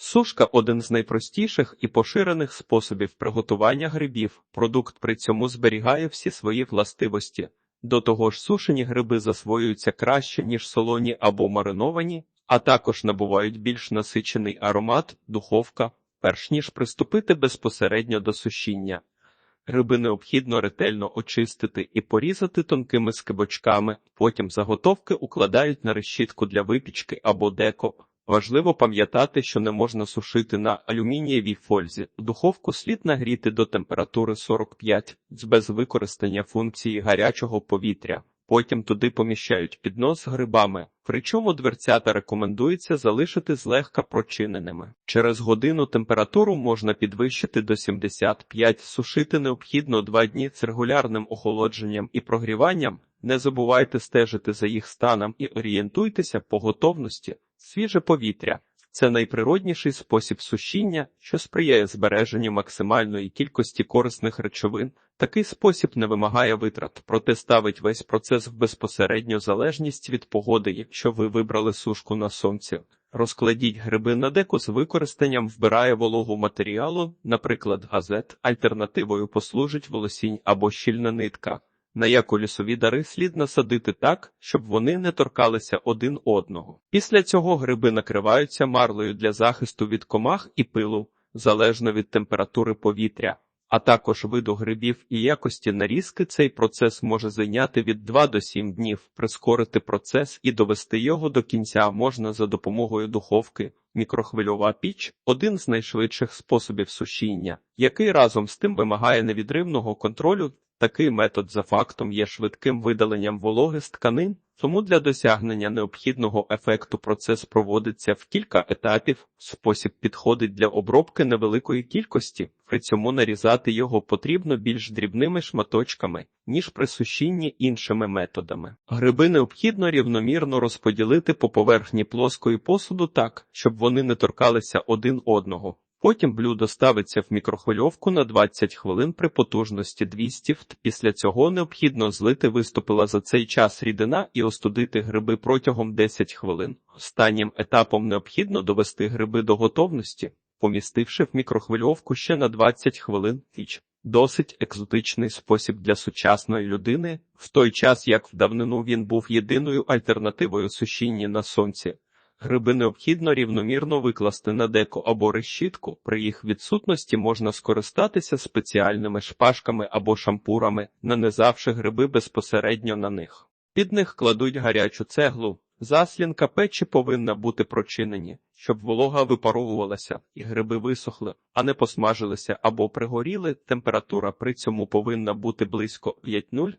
Сушка один з найпростіших і поширених способів приготування грибів. Продукт при цьому зберігає всі свої властивості. До того ж, сушені гриби засвоюються краще, ніж солоні або мариновані, а також набувають більш насичений аромат, духовка, перш ніж приступити безпосередньо до сушіння. Гриби необхідно ретельно очистити і порізати тонкими скибочками, потім заготовки укладають на решітку для випічки або деко. Важливо пам'ятати, що не можна сушити на алюмінієвій фользі. Духовку слід нагріти до температури 45 з без використання функції гарячого повітря. Потім туди поміщають піднос з грибами, причому дверцята рекомендується залишити злегка прочиненими. Через годину температуру можна підвищити до 75, сушити необхідно 2 дні з регулярним охолодженням і прогріванням. Не забувайте стежити за їх станом і орієнтуйтеся по готовності. Свіже повітря це найприродніший спосіб сушіння, що сприяє збереженню максимальної кількості корисних речовин. Такий спосіб не вимагає витрат, проте ставить весь процес в безпосередню залежність від погоди, якщо ви вибрали сушку на сонці. Розкладіть гриби на деку з використанням вбирає вологу матеріалу, наприклад, газет. Альтернативою послужить волосінь або щільна нитка. На яку лісові дари слід насадити так, щоб вони не торкалися один одного. Після цього гриби накриваються марлею для захисту від комах і пилу, залежно від температури повітря, а також виду грибів і якості нарізки. Цей процес може зайняти від 2 до 7 днів. Прискорити процес і довести його до кінця можна за допомогою духовки. Мікрохвильова піч один з найшвидших способів сушіння, який разом з тим вимагає невідривного контролю. Такий метод за фактом є швидким видаленням вологи з тканин, тому для досягнення необхідного ефекту процес проводиться в кілька етапів. Спосіб підходить для обробки невеликої кількості, при цьому нарізати його потрібно більш дрібними шматочками, ніж при сушінні іншими методами. Гриби необхідно рівномірно розподілити по поверхні плоскої посуду так, щоб вони не торкалися один одного. Потім блюдо ставиться в мікрохвильовку на 20 хвилин при потужності 200 вт. Після цього необхідно злити виступила за цей час рідина і остудити гриби протягом 10 хвилин. Останнім етапом необхідно довести гриби до готовності, помістивши в мікрохвильовку ще на 20 хвилин піч. Досить екзотичний спосіб для сучасної людини, в той час як в давнину він був єдиною альтернативою сушінні на сонці. Гриби необхідно рівномірно викласти на деко або решітку. При їх відсутності можна скористатися спеціальними шпажками або шампурами, нанизавши гриби безпосередньо на них. Під них кладуть гарячу цеглу. Заслінка печі повинна бути прочинені, щоб волога випаровувалася і гриби висохли, а не посмажилися або пригоріли. Температура при цьому повинна бути близько 5-0.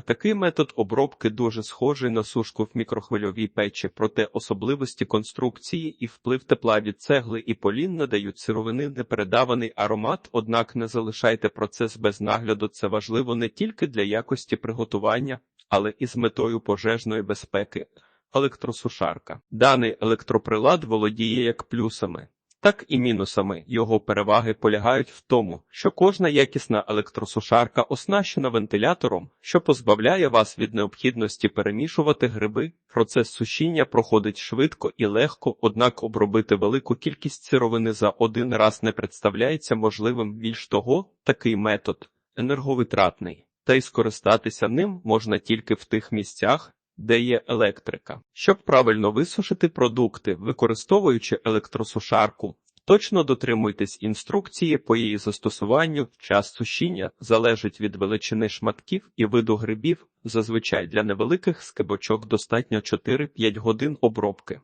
Такий метод обробки дуже схожий на сушку в мікрохвильовій печі, проте особливості конструкції і вплив тепла від цегли і полін надають сировини непередаваний аромат, однак не залишайте процес без нагляду. Це важливо не тільки для якості приготування, але і з метою пожежної безпеки. Електросушарка. Даний електроприлад володіє як плюсами, так і мінусами. Його переваги полягають в тому, що кожна якісна електросушарка оснащена вентилятором, що позбавляє вас від необхідності перемішувати гриби. Процес сушіння проходить швидко і легко, однак обробити велику кількість сировини за один раз не представляється можливим. Більш того, такий метод енерговитратний, та й скористатися ним можна тільки в тих місцях, де є електрика. Щоб правильно висушити продукти, використовуючи електросушарку, точно дотримуйтесь інструкції по її застосуванню. Час сушіння залежить від величини шматків і виду грибів. Зазвичай для невеликих скибочок достатньо 4-5 годин обробки.